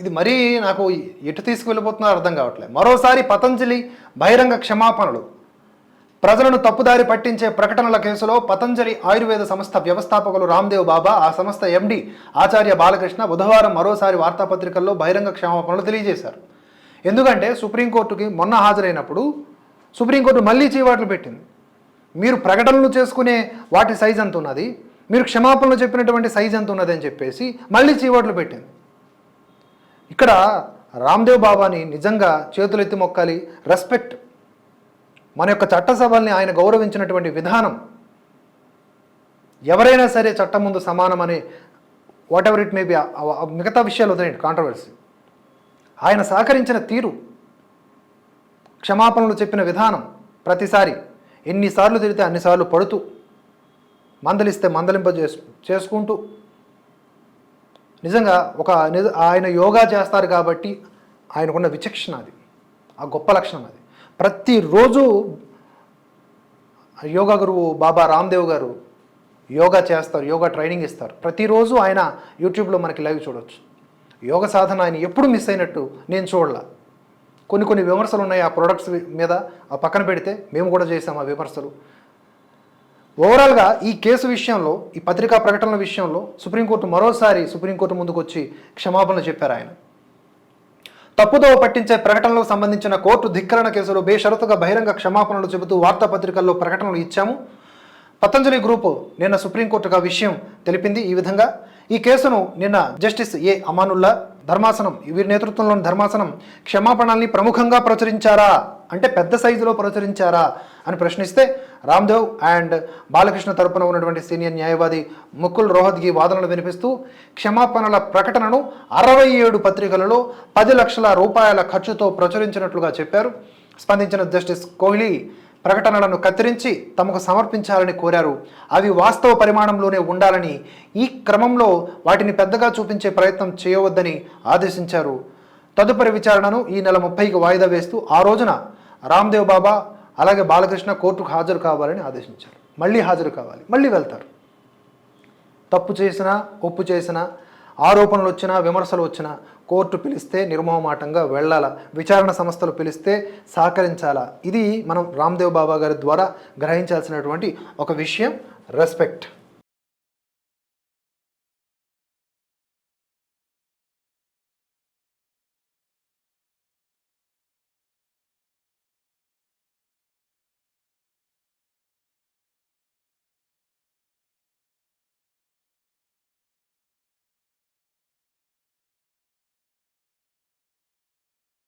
ఇది మరీ నాకు ఎటు తీసుకువెళ్ళిపోతున్నారో అర్థం కావట్లేదు మరోసారి పతంజలి బహిరంగ క్షమాపణలు. ప్రజలను తప్పుదారి పట్టించే ప్రకటనల కేసులో పతంజలి ఆయుర్వేద సంస్థ వ్యవస్థాపకులు రామ్దేవ్ బాబా ఆ సంస్థ ఎండి ఆచార్య బాలకృష్ణ బుధవారం మరోసారి వార్తాపత్రికల్లో బహిరంగ క్షమాపణలు తెలియజేశారు. ఎందుకంటే సుప్రీంకోర్టుకి మొన్న హాజరైనప్పుడు సుప్రీంకోర్టు మళ్ళీ చీవాట్లు పెట్టింది. మీరు ప్రకటనలు చేసుకునే వాటి సైజ్ ఎంత ఉన్నది మీరు క్షమాపణలు చెప్పినటువంటి సైజ్ ఎంత ఉన్నది అని చెప్పేసి మళ్ళీ చీవాట్లు పెట్టింది. ఇక్కడ రామ్దేవ్ బాబాని నిజంగా చేతులెత్తి మొక్కాలి. రెస్పెక్ట్ మన యొక్క చట్టసభల్ని ఆయన గౌరవించినటువంటి విధానం. ఎవరైనా సరే చట్టం ముందు సమానమనే whatever it may be మిగతా విషయాలు వదిలేండి కాంట్రవర్సీ ఆయన సహకరించిన తీరు. క్షమాపణలు చెప్పిన విధానం ప్రతిసారి. ఎన్నిసార్లు తిరిగితే అన్నిసార్లు పడుతూ. మందలిస్తే మందలింప చేసు చేసుకుంటూ. నిజంగా ఒక నిజ- ఆయన యోగా చేస్తారు కాబట్టి ఆయనకున్న విచక్షణ అది. ఆ గొప్ప లక్షణం అది. ప్రతిరోజు యోగా గురువు బాబా రామ్దేవ్ గారు యోగా చేస్తారు యోగా ట్రైనింగ్ ఇస్తారు. ప్రతిరోజు ఆయన యూట్యూబ్లో మనకి లైవ్ చూడొచ్చు. యోగ సాధన ఆయన ఎప్పుడు మిస్ అయినట్టు నేను చూడలా. కొన్ని కొన్ని విమర్శలు ఉన్నాయి ఆ ప్రొడక్ట్స్ మీద ఆ పక్కన పెడితే మేము కూడా చేసాం ఆ విమర్శలు. ఓవరాల్గా ఈ కేసు విషయంలో ఈ పత్రికా ప్రకటనల విషయంలో సుప్రీంకోర్టు మరోసారి సుప్రీంకోర్టు ముందుకు వచ్చి క్షమాపణలు చెప్పారు ఆయన. తప్పుదోవ పట్టించే ప్రకటనలకు సంబంధించిన కోర్టు ధిక్కరణ కేసులో బేషరతుగా బహిరంగ క్షమాపణలు చెబుతూ వార్తాపత్రికల్లో ప్రకటనలు ఇచ్చాము. పతంజలి గ్రూపు నిన్న సుప్రీంకోర్టుకు ఆ విషయం తెలిపింది ఈ విధంగా. ఈ కేసును నిన్న జస్టిస్ ఏ అమానుల్లా ధర్మాసనం వీరి నేతృత్వంలోని ధర్మాసనం క్షమాపణల్ని ప్రముఖంగా ప్రచురించారా? అంటే పెద్ద సైజులో ప్రచురించారా? అని ప్రశ్నిస్తే రామ్దేవ్ అండ్ బాలకృష్ణ తరపున ఉన్నటువంటి సీనియర్ న్యాయవాది ముకుల్ రోహద్గి వాదనలు వినిపిస్తూ క్షమాపణల ప్రకటనను అరవై ఏడు పత్రికలలో పది లక్షల రూపాయల ఖర్చుతో ప్రచురించినట్లుగా చెప్పారు. స్పందించిన జస్టిస్ కోహ్లీ ప్రకటనలను కత్తిరించి తమకు సమర్పించాలని కోరారు. అవి వాస్తవ పరిమాణంలోనే ఉండాలని ఈ క్రమంలో వాటిని పెద్దగా చూపించే ప్రయత్నం చేయవద్దని ఆదేశించారు. తదుపరి విచారణను ఈ నెల ముప్పైకి వాయిదా వేస్తూ ఆ రోజున రామ్దేవ్ బాబా అలాగే బాలకృష్ణ కోర్టుకు హాజరు కావాలని ఆదేశించారు. మళ్ళీ హాజరు కావాలి. మళ్ళీ వెళ్తారు. తప్పు చేసినా ఒప్పు చేసినా ఆరోపణలు వచ్చినా విమర్శలు వచ్చినా కోర్టు పిలిస్తే నిర్మోహమాటంగా వెళ్ళాలా? విచారణ సంస్థలు పిలిస్తే సహకరించాలా? ఇది మనం రామ్దేవ్ బాబా గారి ద్వారా గ్రహించాల్సినటువంటి ఒక విషయం రెస్పెక్ట్